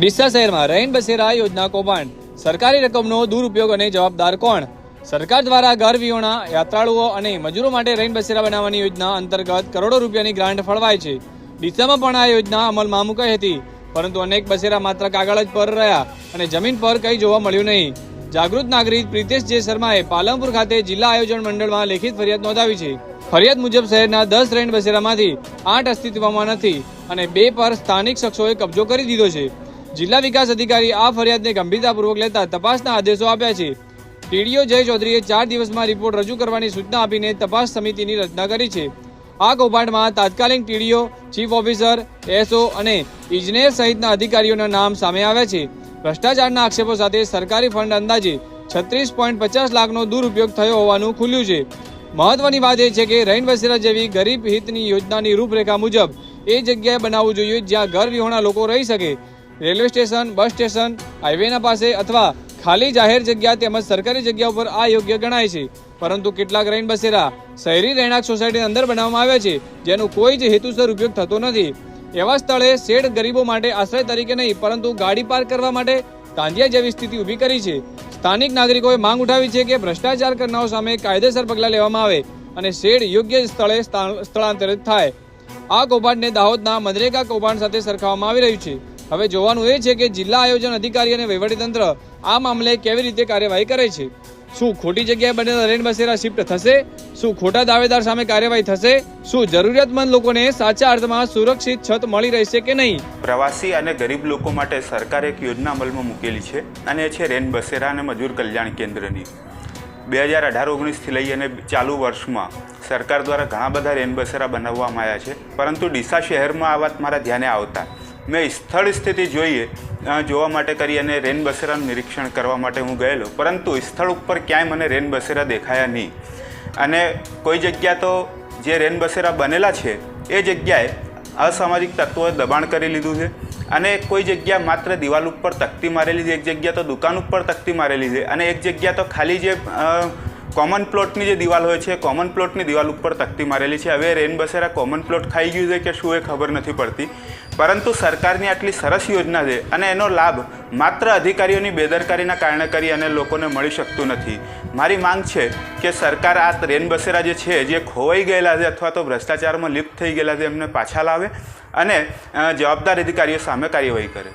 ડીસા શહેરમાં રૈન બસેરા યોજના કૌભાંડ. સરકારી રકમનો દુરુપયોગ અને જવાબદાર કોણ? સરકાર દ્વારા ઘર વિહોણા, યાત્રાળુઓ અને મજૂરો માટે રૈન બસેરા બનાવવાની યોજના અંતર્ગત કરોડો રૂપિયાની ગ્રાન્ટ ફળવાય છે. ડીસામાં પણ આ યોજના અમલમાં મુકાઈ હતી, પરંતુ અનેક બસેરા માત્ર કાગળ જ પર રહ્યા અને જમીન પર કંઈ જોવા મળ્યું નહીં. જાગૃત નાગરિક પ્રિતેશ જે શર્માએ પાલનપુર ખાતે જિલ્લા આયોજન મંડળમાં લેખિત ફરિયાદ નોંધાવી છે. ફરિયાદ મુજબ શહેરના દસ રેન્ડ બસેરામાંથી આઠ અસ્તિત્વમાં નથી અને બે પર સ્થાનિક શખ્સોએ કબજો કરી દીધો છે. જિલ્લા વિકાસ અધિકારી આ ફરિયાદને ગંભીરતાપૂર્વક લેતા તપાસના આદેશો આપ્યા છે. ટીડીઓ જય ચૌધરીએ ચાર દિવસમાં રિપોર્ટ રજૂ કરવાની સૂચના આપીને તપાસ સમિતિની રચના કરી છે. આ કૌભાંડમાં તાત્કાલિક ટીડીઓ, ચીફ ઓફિસર, એસઓ અને ઇજનેર સહિતના અધિકારીઓના નામ સામે આવ્યા છે. ભ્રષ્ટાચારના આક્ષેપો સાથે સરકારી ફંડ અંદાજે છત્રીસ પોઈન્ટ પચાસ લાખનો દુરુપયોગ થયો હોવાનું ખુલ્યું છે. મહત્વની વાત એ છે કે રૈન વસેરા જેવી ગરીબ હિતની યોજનાની રૂપરેખા મુજબ એ જગ્યાએ બનાવવું જોઈએ જ્યાં ઘર વિહોણા લોકો રહી શકે. રેલવે સ્ટેશન, બસ સ્ટેશન, હાઈવેના પાસે અથવા ખાલી જાહેર જગ્યા તેમજ સરકારી જગ્યા ઉપર આ યોગ્ય ગણાય છે. પરંતુ કેટલાક રૈન બસેરા શહેરી રહેણાંક સોસાયટીની અંદર બનાવવામાં આવ્યા છે, જેનો કોઈ જ હેતુસર ઉપયોગ થતો નથી. એવા સ્થળે શેડ ગરીબો માટે આશ્રય તરીકે નહીં, પરંતુ ગાડી પાર્ક કરવા માટે તાંજિયા જેવી સ્થિતિ ઊભી કરી છે. સ્થાનિક નાગરિકોએ માંગ ઉઠાવી છે કે ભ્રષ્ટાચાર કરનારો સામે કાયદેસર પગલાં લેવામાં આવે અને શેડ યોગ્ય સ્થળે સ્થા- સ્થળાંતરિત થાય. આ કૌભાંડને દાહોદના મનરેગા કૌભાંડ સાથે સરખાવવામાં આવી રહ્યું છે. હવે જોવાનું એ છે કે જિલ્લા આયોજન અધિકારી અને વહીવટીતંત્ર આ મામલે કેવી રીતે કાર્યવાહી કરે છે? શું ખોટી જગ્યાએ બનેલા રેન બસેરા શિફ્ટ થશે? શું ખોટા દાવેદાર સામે કાર્યવાહી થશે? શું જરૂરિયાતમંદ લોકોને સાચા અર્થમાં સુરક્ષિત છત મળી રહેશે કે નહીં? પ્રવાસી અને ગરીબ લોકો માટે સરકારે એક યોજના અમલમાં મૂકેલી છે, અને એ છે રેન બસેરા અને મજૂર કલ્યાણ કેન્દ્રની. બે હજાર અઢાર, ઓગણીસથી લઈ અને ચાલુ વર્ષમાં સરકાર દ્વારા ઘણા બધા રેન બસેરા બનાવવામાં આવ્યા છે, પરંતુ ડીસા શહેરમાં આ વાત મારા ધ્યાને આવતા મેં સ્થળ સ્થિતિ જોઈએ જોવા માટે કરી અને રેન બસેરાનું નિરીક્ષણ કરવા માટે હું ગયેલો. પરંતુ સ્થળ ઉપર ક્યાંય મને રેન બસેરા દેખાયા નહીં. અને કોઈ જગ્યા તો જે રેન બસેરા બનેલા છે, એ જગ્યાએ અસામાજિક તત્વોએ દબાણ કરી લીધું છે. અને કોઈ જગ્યા માત્ર દિવાલ ઉપર તકતી મારેલી છે, એક જગ્યા તો દુકાન ઉપર તકતી મારેલી છે. અને એક જગ્યા તો ખાલી જે કોમન પ્લોટની જે દિવાલ હોય છે કોમન પ્લોટની દિવાલ ઉપર તકતી મારેલી છે. હવે રેન બસેરા કોમન પ્લોટ ખાઈ ગયું છે કે શું એ ખબર નથી પડતી. પરંતુ સરકારની આટલી સરસ યોજના છે અને એનો લાભ માત્ર અધિકારીઓની બેદરકારીના કારણે કરી અને લોકોને મળી શકતું નથી. મારી માંગ છે કે સરકાર આ રેન બસેરા જે છે, જે ખોવાઈ ગયેલા છે અથવા તો ભ્રષ્ટાચારમાં લિપ્ત થઈ ગયેલા છે, એમને પાછા લાવે અને જવાબદાર અધિકારીઓ સામે કાર્યવાહી કરે.